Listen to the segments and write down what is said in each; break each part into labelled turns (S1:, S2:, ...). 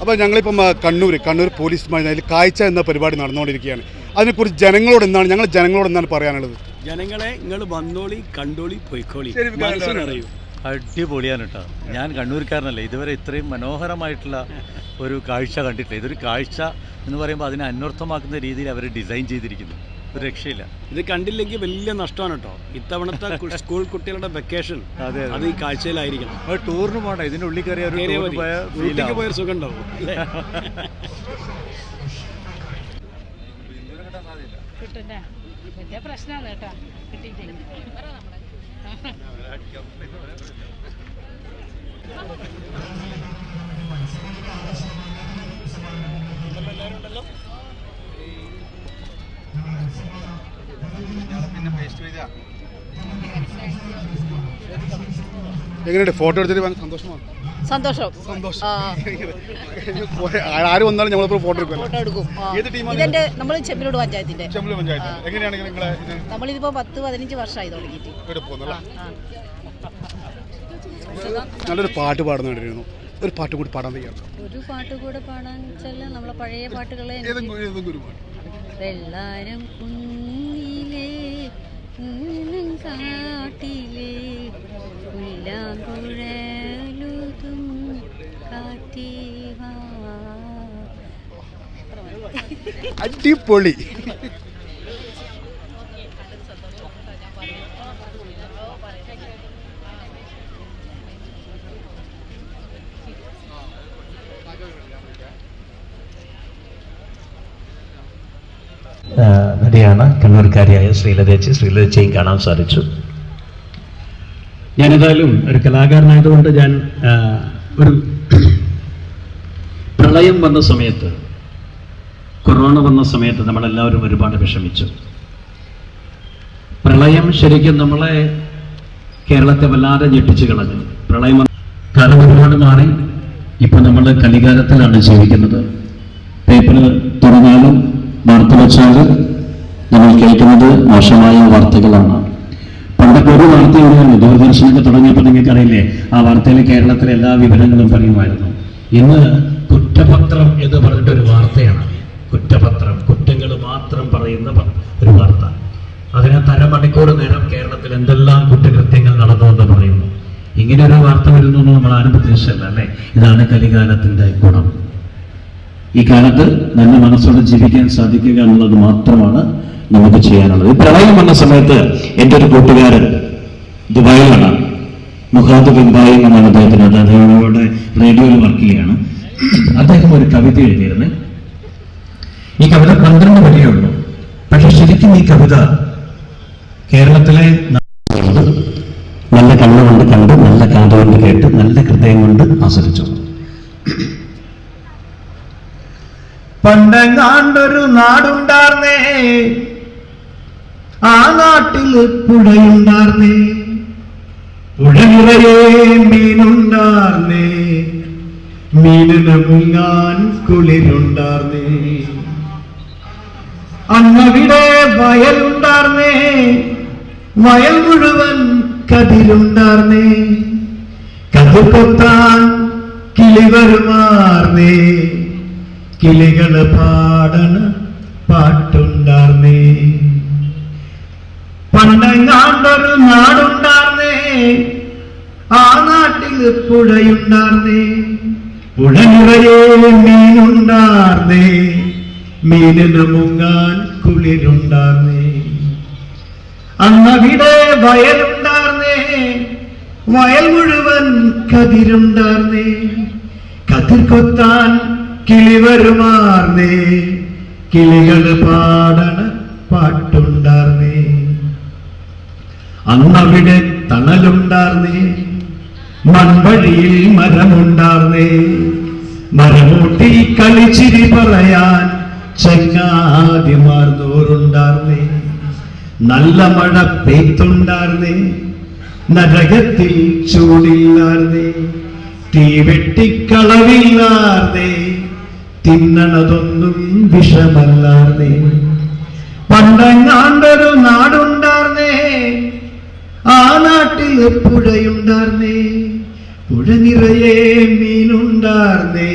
S1: അപ്പോൾ ഞങ്ങളിപ്പം കണ്ണൂർ കണ്ണൂർ പോലീസ് മൈതാനിൽ കാഴ്ച എന്ന പരിപാടി നടന്നുകൊണ്ടിരിക്കുകയാണ്. അതിനെക്കുറിച്ച് ജനങ്ങളോട് എന്താണ് ഞങ്ങൾ ജനങ്ങളോട് എന്താണ് പറയാനുള്ളത്?
S2: ജനങ്ങളെ നിങ്ങൾ വന്നോളി കണ്ടോളി പൊയ്ക്കോളി. മനസ്സിനറിയൂ
S3: അടിപൊളിയാണ് കേട്ടോ. ഞാൻ കണ്ണൂർക്കാരനല്ല ഇതുവരെ ഇത്രയും മനോഹരമായിട്ടുള്ള ഒരു കാഴ്ച കണ്ടിട്ടില്ല. ഇതൊരു കാഴ്ച എന്ന് പറയുമ്പോൾ അതിനെ അന്വർത്ഥമാക്കുന്ന രീതിയിൽ അവർ ഡിസൈൻ ചെയ്തിരിക്കുന്നു. ഒരു രക്ഷയില്ല.
S2: ഇത് കണ്ടില്ലെങ്കിൽ വലിയ നഷ്ടമാണ് കേട്ടോ. ഇത്തവണത്തെ സ്കൂൾ കുട്ടികളുടെ വെക്കേഷൻ
S3: അതെ
S2: അത്. ഈ കാഴ്ചയിലായിരിക്കണം.
S3: ടൂറിന് പോകണ്ട. ഇതിന്റെ ഉള്ളിൽ കയറിയ ഫീൽ
S2: പോയൊരു സുഖം ഉണ്ടാവും
S4: വലിയ പ്രശ്നമാണ് കേട്ടോ. കിട്ടിയിട്ടില്ല.
S1: എങ്ങനെയുണ്ട്? ഫോട്ടോ എടുത്തിട്ട് സന്തോഷമാണ്?
S5: സന്തോഷം.
S1: ആര് വന്നാലും നമ്മൾ ഫോട്ടോ
S5: ഫോട്ടോ എടുക്കും. ഇതെന്റെ നമ്മൾ ചെമ്പിലോട് പഞ്ചായത്തിന്റെ. നമ്മളിതിപ്പോ പത്ത് പതിനഞ്ച് വർഷമായി തുടങ്ങിയിട്ട്.
S1: നല്ലൊരു പാട്ട് പാടുന്ന കണ്ടിരുന്നു. ഒരു പാട്ട് കൂടി പാടാൻ തയ്യാറ്
S6: ഒരു പാട്ട് കൂടെ പാടാൻ വെച്ചാൽ നമ്മളെ പഴയ പാട്ടുകളെ
S1: ഏതെങ്കിലും ഒരു പാട്ട്.
S6: വെള്ളാരം കുന്നിലെ കുന്നും കാട്ടിലെ പുല്ലാങ്കുഴലുതും കാറ്റീവാ.
S1: അടിപൊളി
S7: ആ, നടിയാണ് കണ്ണൂർക്കാരിയായ ശ്രീലതേച്ചി ശ്രീലതേച്ചയും കാണാൻ സാധിച്ചു.
S8: ഞാൻ ഞാനേതായാലും ഒരു കലാകാരനായതുകൊണ്ട് ഞാൻ ഒരു പ്രളയം വന്ന സമയത്ത് കൊറോണ വന്ന സമയത്ത് നമ്മളെല്ലാവരും ഒരുപാട് വിഷമിച്ചു. പ്രളയം ശരിക്കും നമ്മളെ കേരളത്തെ വല്ലാതെ ഞെട്ടിച്ചു കളഞ്ഞു. പ്രളയം കാലം ഒരുപാട് മാറി. ഇപ്പൊ നമ്മൾ കലികാലത്തിലാണ് ജീവിക്കുന്നത്. പേപ്പർ തുറന്നാലും വാർത്ത വെച്ചാലും നമ്മൾ കേൾക്കുന്നത് മോശമായ വാർത്തകളാണ്. പണ്ടൊക്കെ ഒരു വാർത്തയോടെയാണ് ദൂരദർശനൊക്കെ തുടങ്ങിയപ്പോൾ നിങ്ങൾക്ക് അറിയില്ലേ ആ വാർത്തയിൽ കേരളത്തിലെ എല്ലാ വിവരങ്ങളും പറയുമായിരുന്നു ഇന്ന് കുറ്റപത്രം എന്ന് പറഞ്ഞിട്ട് ഒരു വാർത്തയാണ്. കുറ്റപത്രം കുറ്റങ്ങൾ മാത്രം പറയുന്ന ഒരു വാർത്ത. അതിനകത്ത് അരമണിക്കൂർ നേരം കേരളത്തിൽ എന്തെല്ലാം കുറ്റകൃത്യങ്ങൾ നടന്നു എന്ന് പറയുന്നു. ഇങ്ങനെ ഒരു വാർത്ത വരുന്നു നമ്മൾ ആരും പ്രതീക്ഷിച്ചല്ല അല്ലേ? ഇതാണ് കലികാലത്തിന്റെ ഗുണം. ഈ കാലത്ത് നല്ല മനസ്സോടെ ജീവിക്കാൻ സാധിക്കുക എന്നുള്ളത് മാത്രമാണ് നമുക്ക് ചെയ്യാനുള്ളത്. പ്രളയം വന്ന സമയത്ത് എന്റെ ഒരു കൂട്ടുകാരൻ ദുബായിലാണ്. മുഹാദ് ബിംബായി എന്നാണ് അദ്ദേഹത്തിന് അദ്ദേഹം റേഡിയോയിൽ വർക്ക് ചെയ്യാണ് അദ്ദേഹം ഒരു കവിത എഴുതിയിരുന്നു. ഈ കവിത പന്ത്രണ്ട് വരിയേ ഉള്ളൂ. പക്ഷെ ശരിക്കും ഈ കവിത കേരളത്തിലെ നല്ല കണ്ണുകൊണ്ട് കണ്ട് നല്ല കാതുകൊണ്ട് കേട്ട് നല്ല ഹൃദയം കൊണ്ട് ആസ്വദിച്ചു.
S9: പണ്ടെങ്ങാണ്ടൊരു നാടുണ്ടാർന്നേ. ആ നാട്ടിൽ പുഴയുണ്ടാർന്നേ. പുഴ നിറയെ മീനുണ്ടാർന്നേ. മീനിന് മുങ്ങാൻ കുളിരുണ്ടാർന്നേ. അന്നവിടെ വയലുണ്ടാർന്നേ. വയൽ മുഴുവൻ കതിരുണ്ടാർന്നേ. കതിർ കൊത്താൻ കിളിവരുമാർന്നേ. കിളികൾ പാടണ പാട്ടുണ്ടാർന്നേ. പണ്ടെങ്ങാണ്ടൊരു നാടുണ്ടാർന്നേ. ആ നാട്ടിൽ പുഴയുണ്ടാർന്നേ. പുഴ നിറയെ മീനുണ്ടാർന്നേ. മീനിന് മുങ്ങാൻ കുളിരുണ്ടാർന്നേ. അന്നവിടെ വയലുണ്ടാർന്നേ. വയൽ മുഴുവൻ കതിരുണ്ടാർന്നേ. കതിർ കൊത്താൻ കിളി വരുമാർന്നേ കിളികൾ പാടണ പാട്ടുണ്ടാർന്നേ. അന്നവിടെ തണലുണ്ടാർന്നേ. മൺവഴിയിൽ മരമുണ്ടാർന്നേ. മരമൂട്ടി കളിച്ചിരി പറയാൻ ചെങ്ങാതിമാർ തോറുണ്ടാർന്നേ നല്ല മഴ പെയ്ത്തുണ്ടാർന്നേ. നരകത്തിൽ ചൂടില്ലാർന്നേ. തീ വെട്ടിക്കളവില്ലാർന്നേ തിന്നണതൊന്നും വിഷമല്ലാർന്നേ. പണ്ടങ്ങാണ്ടൊരു നാടുണ്ടാർന്നേ. ആ നാട്ടിൽ പുഴയുണ്ടാർന്നേ. പുഴ നിറയെ മീനുണ്ടാർന്നേ.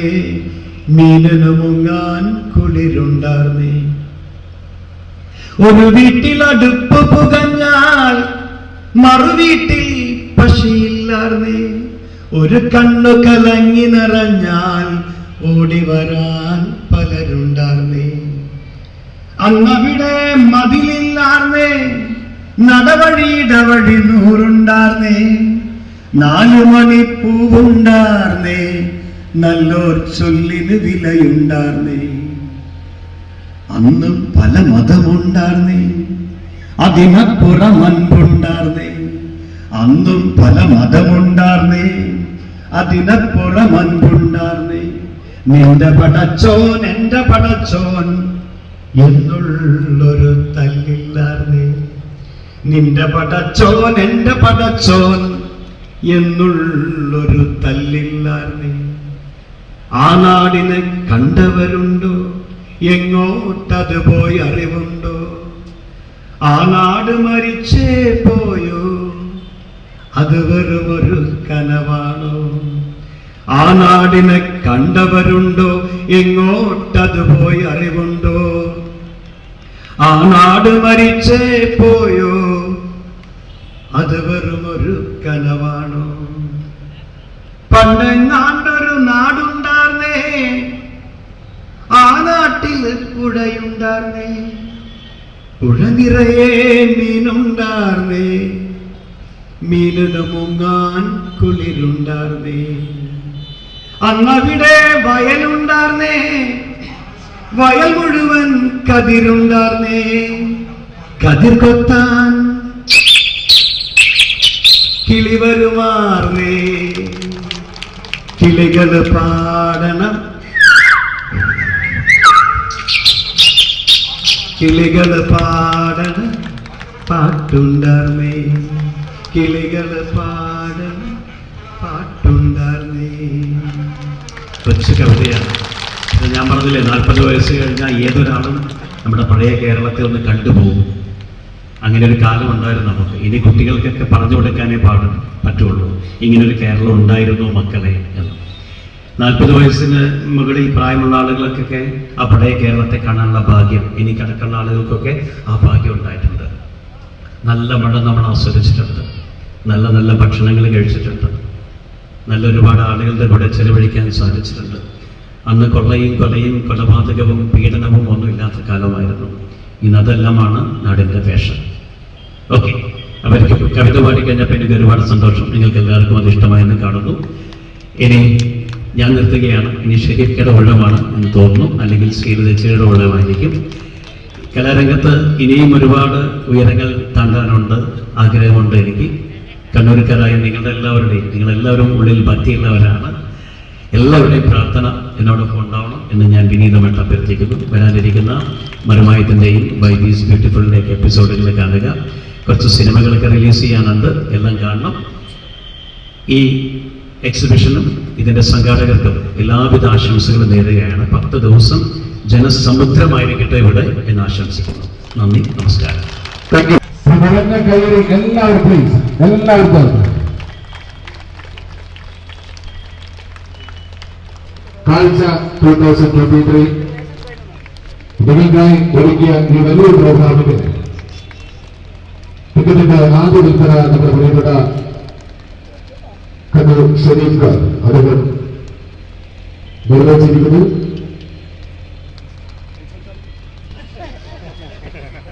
S9: മീനന മുങ്ങാൻ കുളിരുണ്ടാർന്നേ. ഒരു വീട്ടിൽ അടുപ്പ് പുകഞ്ഞാൽ മറുവീട്ടിൽ പശിയില്ലാർന്നേ. ഒരു കണ്ണു കലങ്ങി നിറഞ്ഞാൽ ഓടി വരാൻ പലരുണ്ടാർന്നേ. അന്നവിടെ മതിലില്ലാർന്നേ നടവഴിയിടവഴി നൂറുണ്ടാർന്നേ. നാലു മണി നല്ലോർ ചൊല്ലിന് വിലയുണ്ടാർന്നേ. അന്നും പല മതമുണ്ടാർന്നേ അതിനപ്പുറം അൻപുണ്ടാർന്നേ അന്നും പല മതമുണ്ടാർന്നേ അതിനപ്പുറം അൻപുണ്ടാർന്നേ നിന്റെ പടച്ചോൻ എന്റെ പടച്ചോൻ എന്നുള്ളൊരു തല്ലില്ലാർന്നേ. നിന്റെ പടച്ചോൻ എന്റെ പടച്ചോൻ എന്നുള്ളൊരു തല്ലില്ലാർന്നേ. ആ നാടിനെ കണ്ടവരുണ്ടോ? എങ്ങോട്ടത് പോയി അറിവുണ്ടോ? ആ നാട് മരിച്ചേ പോയോ? അത് വെറുമൊരു കനവാണോ? ആ നാടിനെ കണ്ടവരുണ്ടോ? എങ്ങോട്ടത് പോയി അറിവുണ്ടോ? ആ നാട് മരിച്ചേ പോയോ? അത് വെറുമൊരു കനവാണോ പണ്ടെങ്ങാണ്ടൊരു നാടുണ്ടാർന്നേ. ആ നാട്ടിൽ പുഴയുണ്ടാർന്നേ. പുഴ നിറയെ മീനുണ്ടാർന്നേ. മീനിന് മുങ്ങാൻ കുളിരുണ്ടാർന്നേ. അന്നവിടെ വയലുണ്ടാർന്നേ. വയൽ മുഴുവൻ കതിരുണ്ടാർന്നേ. കതിർ കൊത്താൻ കിളി വരുമാർന്നേ. കിളികൾ പാടണം കിളികൾ പാടണം പാട്ടുണ്ടാർന്നേ. കിളികൾ പാടണം പാട്ടുണ്ടാർന്നേ കൊച്ചു കവിതയാണ്. ഞാൻ പറഞ്ഞില്ലേ നാൽപ്പത് വയസ്സ് കഴിഞ്ഞാൽ ഏതൊരാളും നമ്മുടെ പഴയ കേരളത്തെ ഒന്ന് കണ്ടുപോകും. അങ്ങനെ ഒരു കാലം ഉണ്ടായിരുന്നു നമുക്ക്. ഇനി കുട്ടികൾക്കൊക്കെ പറഞ്ഞു കൊടുക്കാനേ പാടും പറ്റുള്ളൂ. ഇങ്ങനൊരു കേരളം ഉണ്ടായിരുന്നു മക്കളെ എന്ന്. നാൽപ്പത് വയസ്സിന് മുകളിൽ പ്രായമുള്ള ആളുകൾക്കൊക്കെ ആ പഴയ കേരളത്തെ കാണാനുള്ള ഭാഗ്യം ഇനി കിടക്കുന്ന ആളുകൾക്കൊക്കെ ആ ഭാഗ്യം ഉണ്ടായിട്ടുണ്ട്. നല്ല മഴ നമ്മൾ ആസ്വദിച്ചിട്ടുണ്ട്. നല്ല നല്ല ഭക്ഷണങ്ങൾ കഴിച്ചിട്ടുണ്ട്. നല്ല ഒരുപാട് ആളുകളുടെ കൂടെ ചെലവഴിക്കാൻ സാധിച്ചിട്ടുണ്ട്. അന്ന് കൊള്ളയും കൊലയും കൊലപാതകവും പീഡനവും ഒന്നും ഇല്ലാത്ത കാലമായിരുന്നു. ഇന്ന് അതെല്ലാമാണ് നാടിന്റെ വേഷം. ഓക്കെ. അവർക്ക് കവിത പാടി കഴിഞ്ഞപ്പോൾ എനിക്ക് ഒരുപാട് സന്തോഷം. നിങ്ങൾക്ക് എല്ലാവർക്കും അത് ഇഷ്ടമായെന്ന് കാണുന്നു. ഇനി ഞാൻ നിർത്തുകയാണ്. ഇനി ഷെരീഫ്ക്കയുടെ ഉള്ളമാണ് എന്ന് തോന്നുന്നു. അല്ലെങ്കിൽ ശ്രീലതച്ചയുടെ ഉള്ളമായിരിക്കും. കലാരംഗത്ത് ഇനിയും ഒരുപാട് ഉയരങ്ങൾ താണ്ടാനുണ്ട് ആഗ്രഹമുണ്ട് എനിക്ക്. കണ്ണൂർക്കാരായ നിങ്ങളുടെ എല്ലാവരുടെയും നിങ്ങളെല്ലാവരും ഉള്ളിൽ ഭക്തിയുള്ളവരാണ് എല്ലാവരുടെയും പ്രാർത്ഥന എന്നോടൊപ്പം ഉണ്ടാവണം എന്ന് ഞാൻ വിനീതമായിട്ട് അഭ്യർത്ഥിക്കുന്നു. വരാനിരിക്കുന്ന മരുമായത്തിന്റെയും ബൈ ദീസ് ബ്യൂട്ടിഫുളിന്റെയൊക്കെ എപ്പിസോഡുകൾ കാണുക. കുറച്ച് സിനിമകളൊക്കെ റിലീസ് ചെയ്യാനുണ്ട്. എല്ലാം കാണണം. ഈ എക്സിബിഷനും ഇതിന്റെ സംഘാടകർക്കും എല്ലാവിധ ആശംസകളും നേരുകയാണ്. പത്ത് ദിവസം ജനസമുദ്രമായിരിക്കട്ടെ ഇവിടെ എന്ന് ആശംസിക്കുന്നു. നന്ദി നമസ്കാരം.
S10: നിറഞ്ഞ കയറി എല്ലാവരും പ്ലീസ് എല്ലാവർക്കും കാഴ്ച ടൂ തൗസൻഡ് ട്വന്റി ത്രീ നിങ്ങൾക്കായി ഒരുക്കിയ ഈ വലിയൊരു പ്രോഗ്രാമിന് ടിക്കറ്റിന്റെ ആദ്യ വിൽപ്പന നമ്മുടെ പ്രിയപ്പെട്ട കണ്ണൂർ ഷെരീഫ് ഖാൻ അദ്ദേഹം നിർവഹിച്ചിരിക്കുന്നു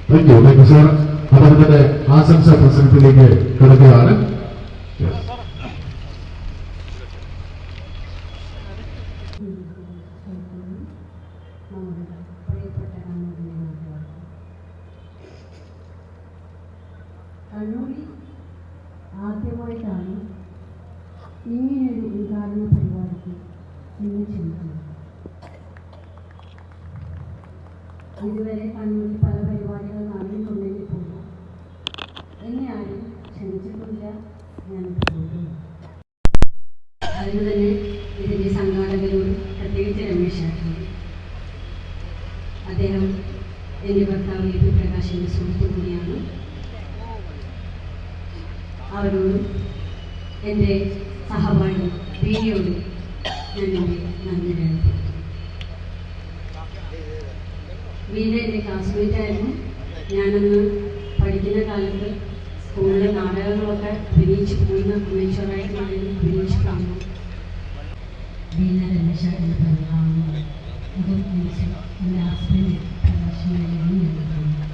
S10: thank you thank you sir അദ്ദേഹത്തിന്റെ ആശംസ പ്രസംഗത്തിലേക്ക് കിടക്കുകയാണ്.
S6: കണ്ണൂരിൽ ആദ്യമായിട്ടാണ് ഇങ്ങനെയൊരു ഉദ്ഘാടന പരിപാടിക്ക് നിങ്ങൾ ക്ഷണിക്കുന്നത് ഇതുവരെ കണ്ണൂരിൽ പല പരിപാടികൾ നടന്നിട്ടുണ്ടെങ്കിൽ പോലും എന്നെ ആരും ക്ഷണിച്ചിട്ടില്ല ഞാൻ പോകുന്നു അതിന് തന്നെ ഇതിന്റെ സംഘാടകരോട് പ്രത്യേകിച്ച് രമേശ് ആയിരുന്നു അദ്ദേഹം എന്റെ ഭർത്താവ് പ്രകാശിന്റെ സുഹൃത്തു കൂടിയാണ് അവരോടും എന്റെ സഹപാഠി ബീനയോട് ഞാൻ നന്ദി രേഖപ്പെടുത്തുന്നു. ബീന എന്റെ ക്ലാസ്മേറ്റായിരുന്നു ഞാനന്ന് പഠിക്കുന്ന കാലത്ത് സ്കൂളിലെ നാടകങ്ങളൊക്കെ അഭിനയിച്ച് പോകുന്ന അമേശ്വറായിട്ട് ഞാൻ അഭിനയിച്ച് കാണുന്നു. വീണ രമേശ എന്ന് പറയാവുന്നത് അതും എനിക്ക് എന്റെ ഹസ്ബൻഡ് പ്രകാശനായിരുന്നു ഞാൻ കാണുന്നു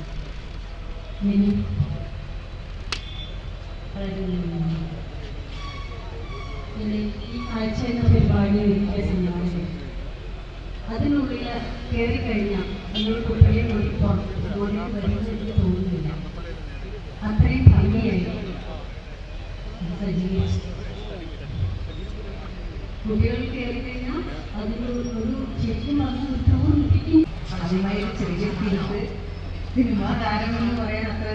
S6: നന്ദി. പിന്നെ ഈ കാഴ്ച എന്ന കയറി കഴിഞ്ഞാൽ നമ്മൾ കുട്ടിയെ നോക്കി പുറത്ത് വരുമെന്ന് എനിക്ക് തോന്നുന്നില്ല അത്രയും ഭംഗിയായി അത് കുട്ടികൾ കയറി കഴിഞ്ഞാൽ അതിന് ഒരു ശരിക്കും പറഞ്ഞ ഒരു ടൂർ കിട്ടി ആദ്യമായി ചെറിയ തിരിച്ച് സിനിമ താരമെന്ന് പറയാൻ അത്ര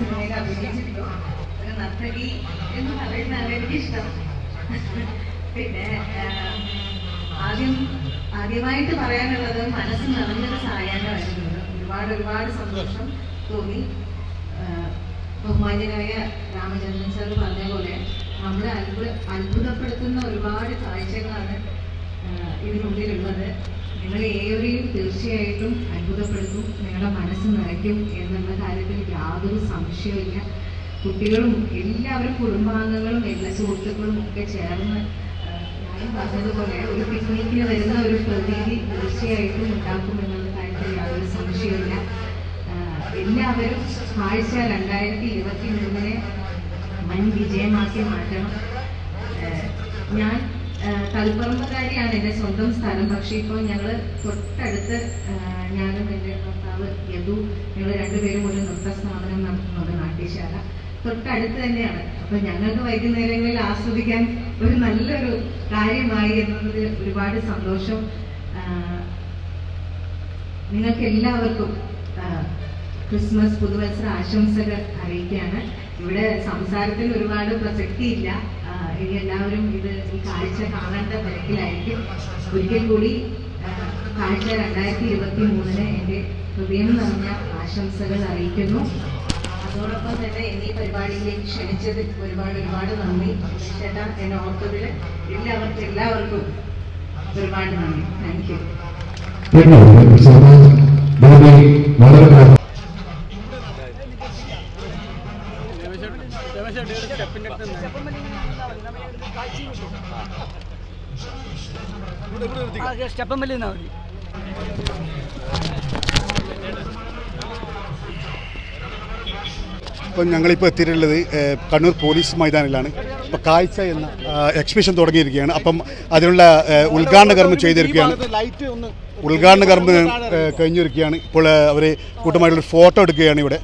S6: സിനിമയിൽ അഭിനയിച്ചിട്ടുള്ളൂ നർത്തകി എന്ന് പറയുന്നതാണ് എനിക്കിഷ്ടം. പിന്നെ ആദ്യം ആദ്യമായിട്ട് പറയാനുള്ളത് മനസ്സ് നിറഞ്ഞൊരു സായാഹ്നമായിരുന്നു. ഒരുപാട് ഒരുപാട് സന്തോഷം തോന്നി. ബഹുമാന്യനായ രാമചന്ദ്രൻ സാർ പറഞ്ഞ പോലെ നമ്മളെ അത്ഭുത അത്ഭുതപ്പെടുത്തുന്ന ഒരുപാട് കാഴ്ചകളാണ് ഇതിനുള്ളിലുള്ളത് നിങ്ങൾ ഏവരെയും തീർച്ചയായിട്ടും അത്ഭുതപ്പെടുത്തും. നിങ്ങളുടെ മനസ്സ് നിറയ്ക്കും എന്നുള്ള കാര്യത്തിൽ യാതൊരു സംശയവുമില്ല. കുട്ടികളും എല്ലാവരും കുടുംബാംഗങ്ങളും എല്ലാ സുഹൃത്തുക്കളും ഒക്കെ ചേർന്ന് ആ, പറഞ്ഞതുപോലെ ഒരു പിക്നിക്കിന് വരുന്ന ഒരു പ്രതീതി തീർച്ചയായിട്ടും ഉണ്ടാക്കുമെന്നുള്ള കാര്യത്തിൽ യാതൊരു സംശയവുമില്ല. ആ, എല്ലാവരും കാഴ്ച രണ്ടായിരത്തി ഇരുപത്തി മൂന്നിനെ വൻ വിജയമാക്കി മാറ്റണം. ഞാൻ ഏഹ് തളിപ്പറമ്പുകാരിയാണ് എന്റെ സ്വന്തം സ്ഥലം. പക്ഷെ ഇപ്പോൾ ഞങ്ങൾ തൊട്ടടുത്ത് ഞാനും എന്റെ ഭർത്താവ് യദു ഞങ്ങൾ രണ്ടുപേരും ഒരു നൃത്ത സ്ഥാപനം നടത്തുന്നത് നാട്യശാല. തൊട്ടടുത്ത് തന്നെയാണ്. അപ്പോൾ ഞങ്ങൾക്ക് വൈകുന്നേരങ്ങളിൽ ആസ്വദിക്കാൻ ഒരു നല്ലൊരു കാര്യമായി എന്നതിൽ ഒരുപാട് സന്തോഷം. നിങ്ങൾക്ക് എല്ലാവർക്കും ക്രിസ്മസ് പുതുവത്സര ആശംസകൾ അറിയിക്കുകയാണ്. ഇവിടെ സംസാരത്തിന് ഒരുപാട് പ്രസക്തിയില്ല. ഇനി എല്ലാവരും ഇത് ഈ കാഴ്ച കാണേണ്ട തിരക്കിലായിരിക്കും. ഒരിക്കൽ കൂടി കാഴ്ച രണ്ടായിരത്തി ഇരുപത്തി മൂന്നിന് എന്റെ ഹൃദയം നിറഞ്ഞ ആശംസകൾ അറിയിക്കുന്നു. അതോടൊപ്പം തന്നെ എന്നീ പരിപാടിയിലേക്ക് ക്ഷണിച്ചത് ഒരുപാട് ഒരുപാട് നന്ദി. ചേട്ടാ എന്നെ ഓർത്തതിൽ എല്ലാവർക്കും എല്ലാവർക്കും ഒരുപാട് നന്ദി. താങ്ക് യു
S2: സ്റ്റെപ്പിന്റെ അടുത്ത് സ്റ്റെപ്പം വലിയ മതി.
S1: ഇപ്പം ഞങ്ങളിപ്പോൾ എത്തിയിട്ടുള്ളത് കണ്ണൂർ പോലീസ് മൈതാനിലാണ്. ഇപ്പം കാഴ്ച എന്ന എക്സിബിഷൻ തുടങ്ങിയിരിക്കുകയാണ്. അപ്പം അതിനുള്ള ഉദ്ഘാടന കർമ്മം ചെയ്തിരിക്കുകയാണ്. ഉദ്ഘാടന കർമ്മം കഴിഞ്ഞിരിക്കുകയാണ്. ഇപ്പോൾ അവർ കൂട്ടമായിട്ടുള്ള ഫോട്ടോ എടുക്കുകയാണ് ഇവിടെ.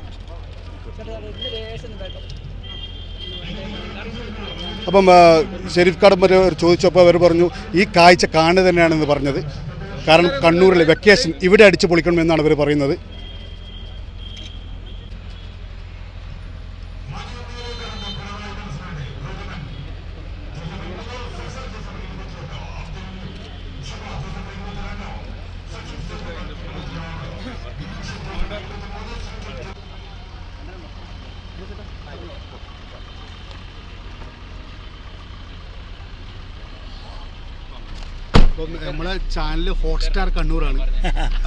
S1: അപ്പം ഷെരീഫ് കാർഡ് മറ്റേ ചോദിച്ചപ്പോൾ അവർ പറഞ്ഞു ഈ കാഴ്ച കാണുക തന്നെയാണെന്ന് പറഞ്ഞത്. കാരണം കണ്ണൂരിലെ വെക്കേഷൻ ഇവിടെ അടിച്ചു പൊളിക്കണമെന്നാണ് അവർ പറയുന്നത്. അപ്പം നമ്മളെ ചാനൽ ഹോട്ട്സ്റ്റാർ കണ്ണൂരാണ്.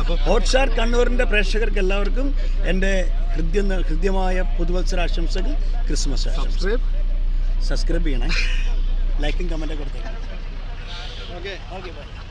S1: അപ്പോൾ
S2: ഹോട്ട്സ്റ്റാർ കണ്ണൂരിന്റെ പ്രേക്ഷകർക്ക് എല്ലാവർക്കും എന്റെ ഹൃദ്യ ഹൃദ്യമായ പുതുവത്സര ആശംസകൾ.
S1: ക്രിസ്മസ് സബ്സ്ക്രൈബ്
S2: സബ്സ്ക്രൈബ് ചെയ്യണേ ലൈക്കും കമന്റൊക്കെ കൊടുത്തേക്കാം. Okay okay bye